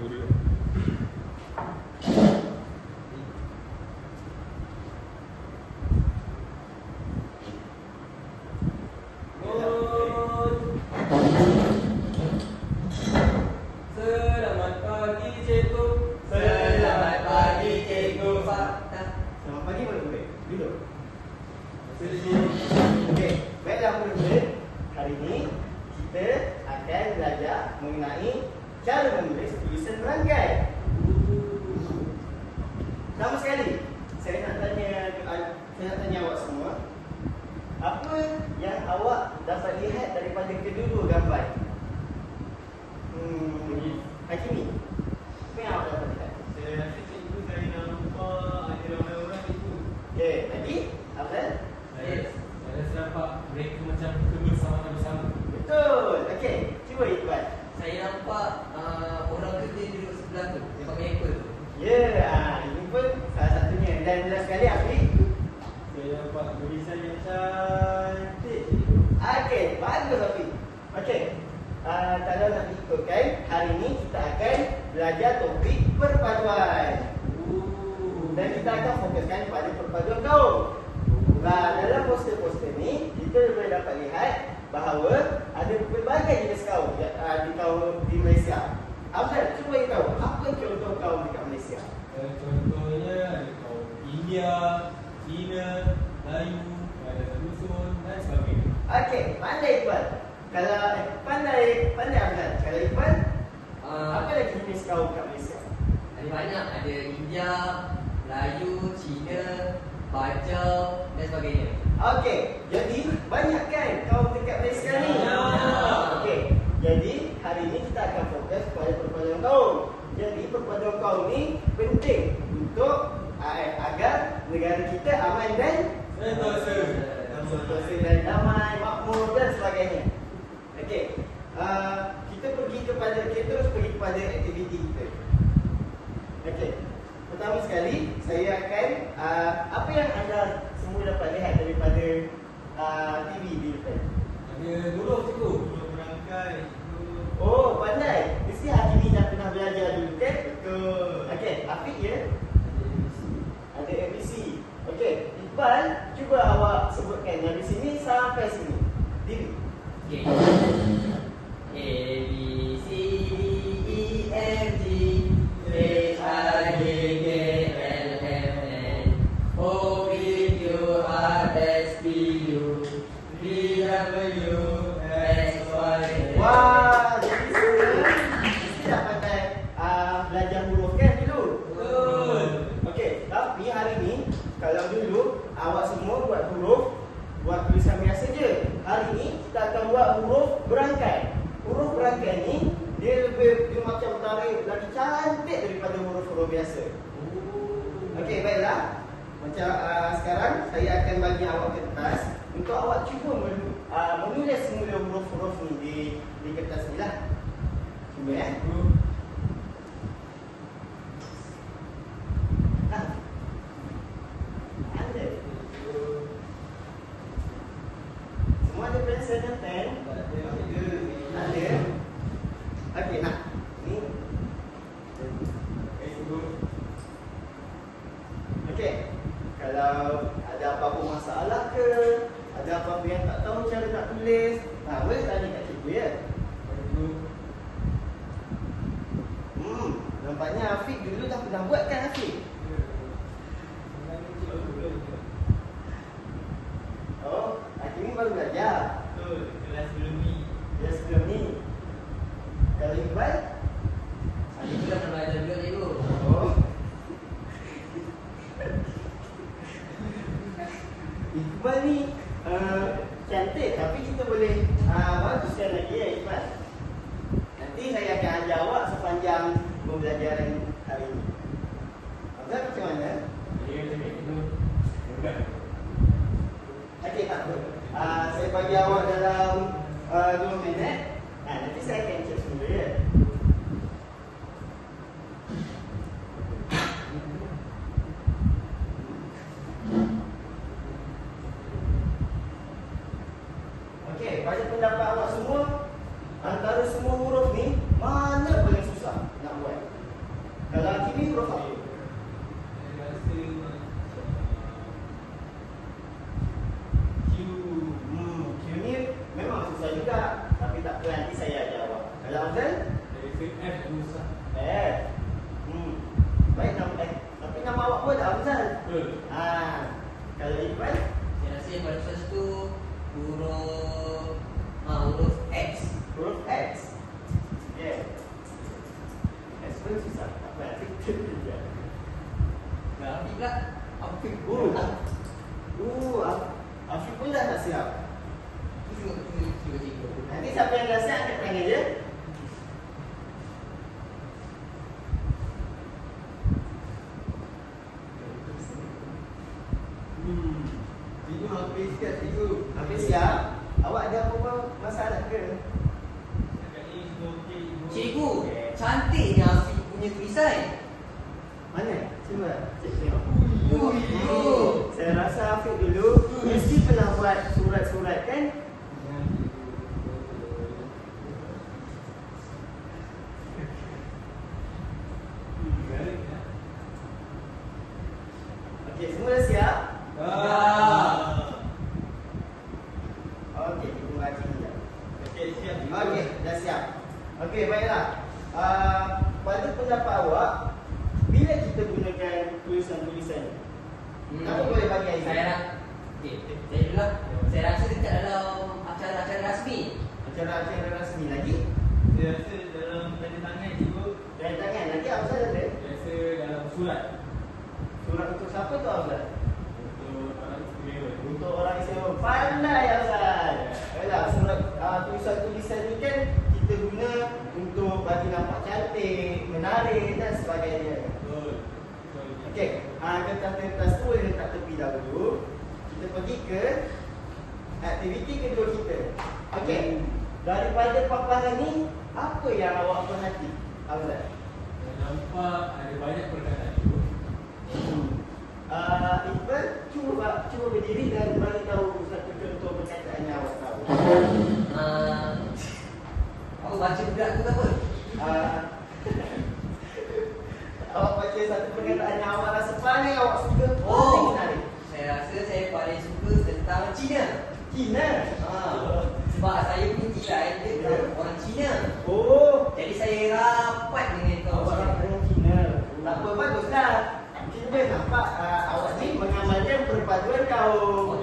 Guru. Okey. Uh, kalau nak ikutkan, hari ini kita akan belajar topik perpaduan. Dan kita akan fokuskan pada perpaduan kaum. Nah, dalam poster-poster ni, kita boleh dapat lihat bahawa ada pelbagai jenis kaum ya, uh, di kaum di Malaysia. Abdul, cuba bagi tahu, apa contoh kaum dekat Malaysia? Eh, Contohnya kaum India, Cina, Melayu, ada dusun dan sebagainya. Okey, pandai Iqbal. Kalau eh, pandai pandai Abdul. Kalau Iqbal, Uh, apa lagi jenis kaum kat Malaysia? ada banyak, ada India, Melayu, Cina, Bajau dan sebagainya. Okey, jadi banyak kan kaum dekat Malaysia ni? Banyak. Okey, jadi hari ini kita akan fokus pada perpaduan kaum. Jadi perpaduan kaum ni penting untuk uh, agar negara kita aman dan Sentosa. sentosa dan damai, makmur dan sebagainya. Okey. Uh, kita pergi kepada kita terus pergi kepada aktiviti kita. Okey. Pertama sekali akan uh, apa yang anda semua dapat lihat daripada uh, TV di depan. Ada dulu cikgu. Belum berangkai cikgu. Oh, pandai. Mesti Hakimi dah pernah belajar dulu kan? Betul. Okey, Afiq ya. Ada ABC. Okey, Iqbal, cuba awak sebutkan dari sini sampai sini. Diri. Okay. A, B, W, X, Y, Z. Wah, jadi dah pandai uh, belajar huruf kan dulu? Okey, tapi hari ni kalau dulu awak semua buat huruf buat tulisan biasa je. Hari ni kita akan buat huruf berangkai. Huruf berangkai ni dia lebih dia macam tarik lagi cantik daripada huruf-huruf biasa. Okey, uh, sekarang saya akan bagi awak kertas untuk awak cuba uh, menulis semula huruf-huruf ni di di kertas ni lah. Cuba ya. Ah. Ada. Semua ada pensel dan pen? Ada. Okey, nak. Ni. Okey. Kalau ada apa-apa masalah ke, ada apa-apa yang tak tahu cara nak tulis, ha, boleh tanya kat cikgu ya. Hmm, nampaknya Afiq dulu dah pernah buat kan Afiq? Oh, Afiq saya bagi awak dalam uh, 2 minit. Ha, nanti saya akan F plus lah F. Hmm. Baik nama eh, Tapi nama awak pun tak Hamzah Betul. Ha. Kalau Ipan Saya rasa yang paling susah tu Huruf Ha huruf X. Huruf X? Yeah X pun susah. Tak payah Tidak Dah habis pula. Apa Oh. Oh Afiq pun dah tak siap. Nanti siapa yang dah siap habis kat cikgu. Habis siap? Awak ada apa-apa masalah ke? Cikgu, cantiknya Afiq punya tulisan. Mana? Cuba cik tengok. Ui, Oh, saya rasa Afiq dulu mesti pernah buat surat-surat kan? Ya, cikgu. Hmm, garing, ya. Okey, semua dah siap? Ah. Okey, kita baca sekejap. Okey, siap. Okey, dah siap. Okey, baiklah. Uh, pada pendapat awak, bila kita gunakan tulisan-tulisan ni? Hmm. Kamu boleh bagi idea. Saya nak Okey, saya dulu lah. Saya rasa dekat dalam acara-acara rasmi. Acara-acara rasmi lagi Saya rasa dalam tanda tangan cikgu Dan tangan lagi apa saja ada? Biasa dalam surat Surat untuk siapa tu Abdul? Untuk orang istimewa Untuk orang istimewa Pandai Abdul Yalah surat uh, tulisan-tulisan ni kan Kita guna untuk bagi nampak cantik Menarik dan sebagainya. Okey, uh, kertas-kertas tu boleh letak tepi dahulu. Kita pergi ke Aktiviti kedua kita. Okey, daripada paparan ni Apa yang awak perhati? Saya nampak ada banyak perkataan. Tu Uh, Iqbal, cuba cuba berdiri dan bagi tahu satu contoh perkataan yang awak tahu. Uh, aku baca budak tu ke apa? Uh, awak baca satu perkataan yang awak rasa paling awak suka paling Oh, menarik. saya rasa saya paling suka tentang Cina. Cina. Ah, sebab saya punya tirai dia kan orang Cina. Oh, Jadi saya rapat dengan kau. awak orang orang Cina. Tak apa baguslah. Kita boleh nampak uh, awak ni mengamalkan perpaduan kaum.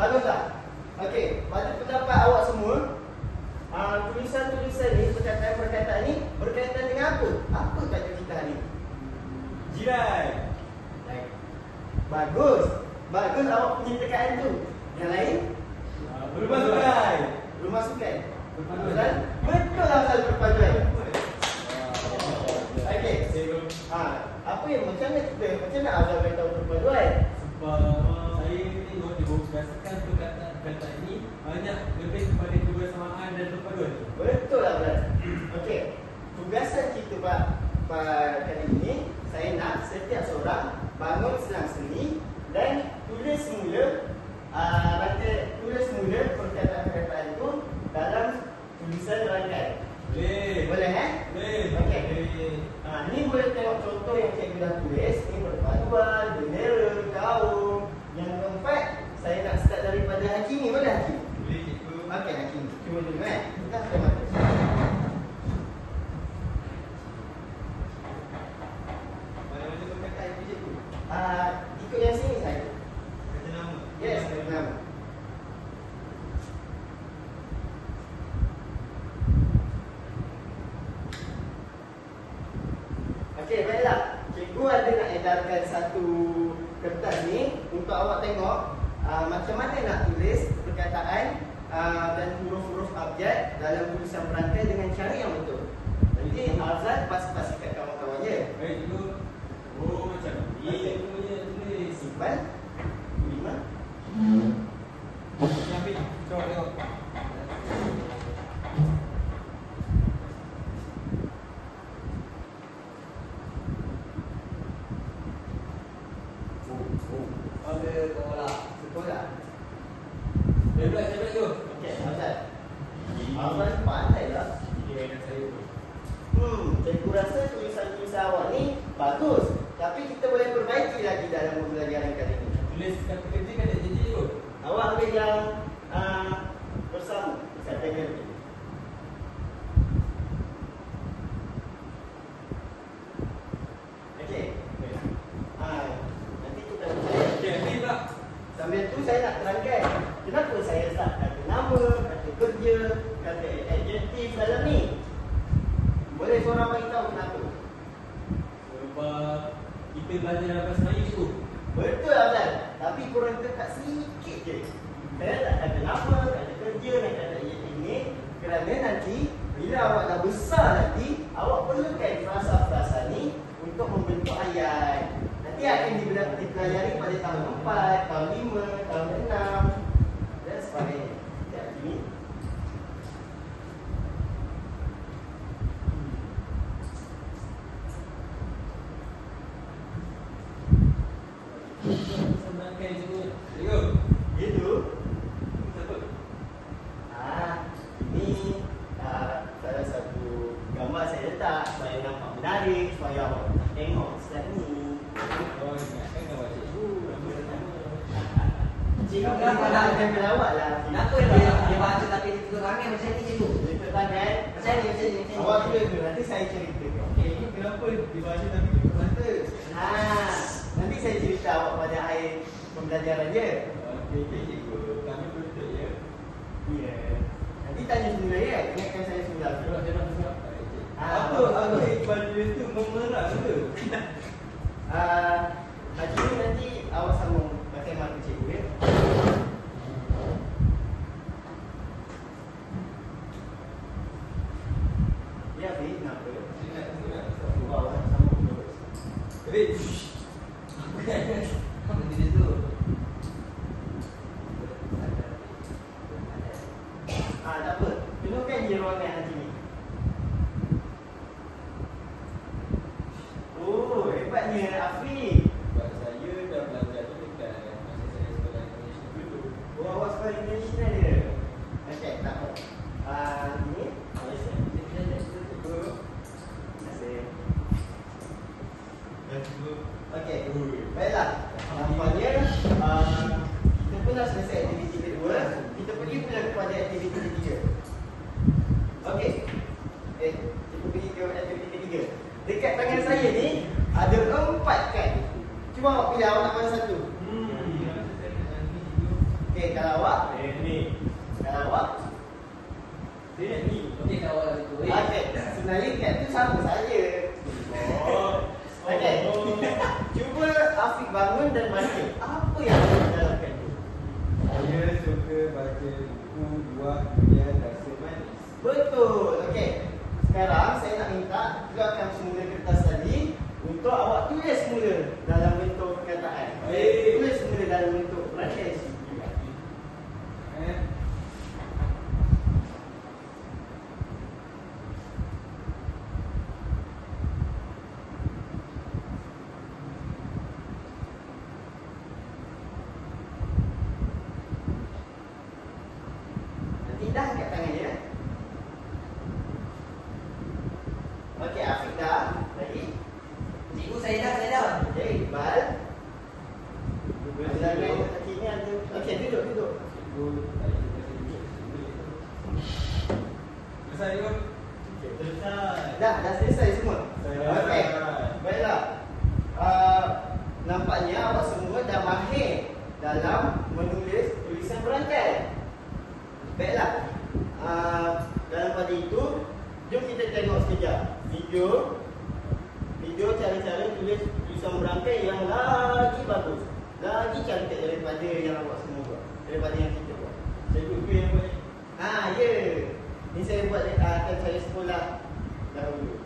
Bagus tak? Okey, pada pendapat awak semua, uh, tulisan-tulisan ni, perkataan-perkataan ni berkaitan dengan apa? Apa tajuk kita hari ni? Jiran Bagus. Bagus awak punya tekaan tu. Yang lain? Ah, Berubah sukai Rumah. Perpaduan. Betul? Betul asal perpaduan. Okey. Saya Ha, apa yang macam mana kita macam mana boleh tahu perpaduan? Sebab saya tengok di buku ini banyak lebih kepada kebersamaan dan perpaduan. Betul lah Brad. Okey. Tugasan kita Pak Pak kali ini saya nak setiap seorang bangun senang seni dan tulis semula uh, rantai tulis semula perkataan-perkataan itu dalam tulisan rangkai. Boleh. Boleh eh? Boleh. Okey. Boleh. Ha, ni boleh tengok contoh yang cikgu dah tulis Ni perpaduan, bendera, kaum Yang keempat, saya nak start daripada Hakimi Boleh Hakimi? Boleh cikgu. Okey Hakimi, cuba dulu eh Kita pakai mata Mana-mana perkataan itu cikgu. uh, Ikut yang sini saya Kata nama. Yes, enam Okey, baiklah. Cikgu ada nak edarkan satu kertas ni untuk awak tengok uh, macam mana nak tulis perkataan uh, dan huruf-huruf abjad dalam tulisan perantai dengan cara yang betul. Nanti Azad pas-pas kat kawan-kawannya. Baik cikgu. Oh macam ni cikgu punya tulis. Simpan. Lima. Ni ambil. Coba tengok. Ada kau lah. Betul tak? Saya pula, saya pula tu. Okey, Azad. Azad pandai lah. Dia dengan saya tu. Hmm, cikgu rasa tulisan-tulisan awak ni bagus. Tapi kita boleh perbaiki lagi dalam pembelajaran kali ini. Tulis kata kerja kan tak janji tu. Awak ambil yang uh, bersama. Saya tengok ni. korang bagi tahu kenapa? Sebab kita belajar dalam bahasa Melayu tu. Betul Abdul. Tapi korang dekat sikit je. Saya tak kata lama, tak ada kerja, nak kata ini. Kerana nanti, bila awak dah besar nanti, awak perlukan frasa-frasa ni untuk ayat. Nanti akan dipelajari pada tahun 4, tahun 5, tahun 6 dan sebagainya. Ya, ini. Senangkan semua. Yo. Gitu. Siapa? Ah, ini ah, salah satu gambar saya letak supaya nampak menarik, supaya awak tengok slide ni. Oh, ingatkan kawan cikgu. Nama dia sama. Cikgu Kenapa kenapa tempel awak lah? Kenapa dia, dia baca tapi dia tutup tangan macam ni cikgu? Tangan. Macam ni, macam ni, macam ni. Awak tulis dulu, nanti saya cerita. Okey, kenapa dibaca tapi tutup mata? Ah, nanti saya cerita awak pada akhir pembelajaran dia. Okey, okey cikgu. Kami betul ya. Ya. Nanti tanya semula ya, ingatkan saya semula. Surat saya nak. Ah. Apa apa ikhwan dia tu memerah ke? Ah, Haji ni nanti awak sambung pakai mata cikgu. Ya, Fi, kenapa? Ingat ingat. Awak sambung terus. Tapi Apa dia tu? Ah, tak apa. Penuhkan je ruangan nanti ni. Oh, hebatnya Afri. sebab saya dah belajar tu dekat masa saya sekolah Indonesia dulu. Oh, awak sekolah international dia. Okey, tak apa. Ah, ini. Terima kasih. Dan Okey. Baiklah. Nampaknya uh, kita pun dah selesai aktiviti kedua. Kita pergi pula kepada aktiviti ketiga. Okey. Eh, kita pergi ke aktiviti ketiga. Dekat tangan saya ni ada empat kad. Cuba awak pilih awak nak mana satu. Hmm. Okey, kalau awak, Eh ni. kalau awak. Ni. Okey kau awak tu. eh. Okey, sebenarnya kad tu sama saja. Oh. Okey. Cuba Afiq bangun dan baca. Apa yang ada dalam tu? Saya suka baca buku buah durian rasa manis. Betul. Okey. Sekarang saya nak minta gerakkan semula kertas tadi untuk awak tulis semula dalam bentuk perkataan. Baik. Tulis semula dalam bentuk perkataan. Eh. Nanti dah angkat tangan ya. Okey, Afiq dah. Baik. Cikgu saya dah, saya dah. Okey, Iqbal. Ada yang kaki ni ada. Okey, duduk, duduk. Cikgu, saya suka duduk sini. Selesai cikgu? Okey, Selesai. Dah, dah selesai semua. Selesai. Okey. Baiklah. Uh, nampaknya awak semua dah mahir dalam menulis tulisan berangkai. Baiklah. Uh, dalam pada itu, jom kita tengok sekejap video cara-cara tulis tulisan berangkai yang lagi bagus. Lagi cantik daripada yang awak semua buat. Daripada yang kita buat. Cikgu tu yang buat. Ha, ya. Ni saya buat uh, akan saya sekolah dahulu.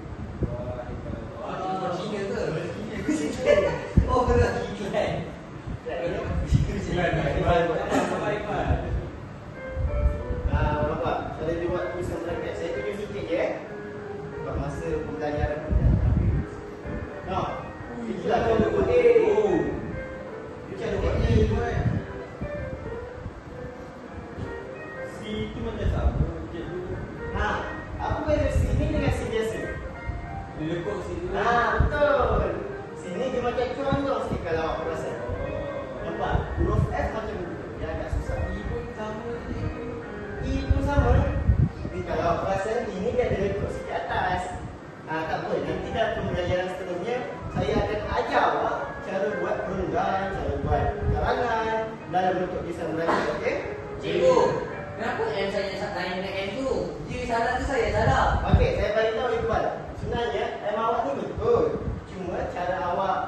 salah tu saya salah. Okey, saya bagi tahu ibu bapa. Sebenarnya M awak ni betul. Cuma cara awak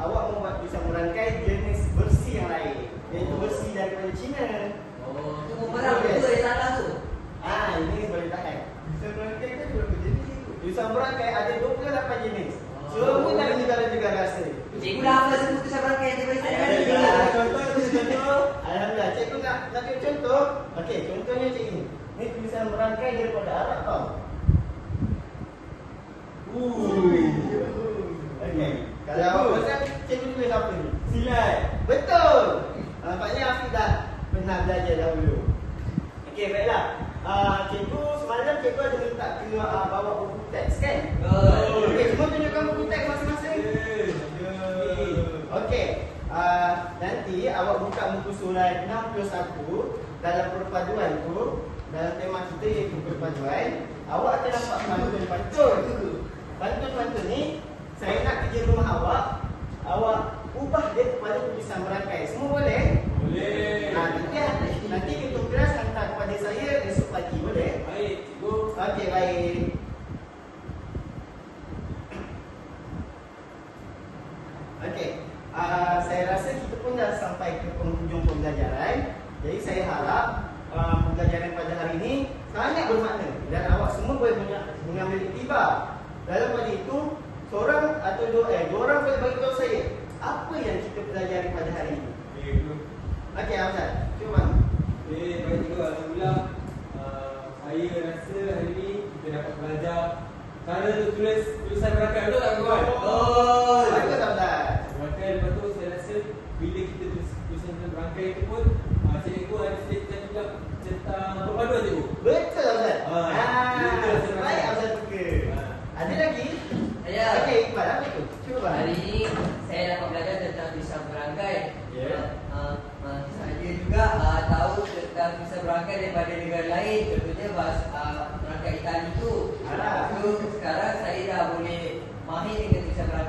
awak membuat bisa merangkai jenis bersih yang lain. Iaitu bersih dari Cina. Oh, tu barang yes. betul yang salah tu. Ah, ini boleh tak eh? Sebenarnya kita berapa jenis itu? Bisa merangkai ada 28 jenis. Oh. Semua dari negara juga asing. Cikgu dah apa sebut tu saya Ni tulisan berangkai daripada Arab tau. Okey. Kalau pasal cikgu tulis apa ni? Silat. Betul. Nampaknya Afiq dah pernah belajar dahulu. Okey, baiklah. Uh, cikgu semalam cikgu ada minta kena uh, bawa buku teks kan? Betul. Okey, semua tunjukkan buku teks masing-masing. Okey. Uh, nanti awak buka muka surat 61 dalam perpaduan tu dalam tema kita iaitu perpaduan awak akan nampak pantun-pantun pantun-pantun ni saya nak kerja rumah awak awak ubah dia kepada tulisan berangkai semua? Boleh. Nah, nanti, nanti kita kelas hantar kepada saya esok pagi boleh? Baik, cikgu. Okey, baik. Okey. Uh, saya rasa kita pun dah sampai ke penghujung pembelajaran. Jadi saya harap uh, pembelajaran pada hari ini sangat bermakna dan awak semua boleh menya- mengambil iktibar. Dalam pada itu, seorang atau dua, eh, dua orang boleh bagi tahu saya apa yang kita pelajari pada hari ini. Okey, cikgu. Okey, Amzal. Cuba. Okey, baik cikgu. Alhamdulillah. Uh, saya rasa hari ni kita dapat belajar cara tulis tulisan berangkai. Betul tak kawan? Betul. Bagus, Amzal. Berangkai lepas tu saya rasa bila kita tulis tulisan berangkai itu pun uh, cikgu ada sedikit juga tentang perpaduan cikgu. Betul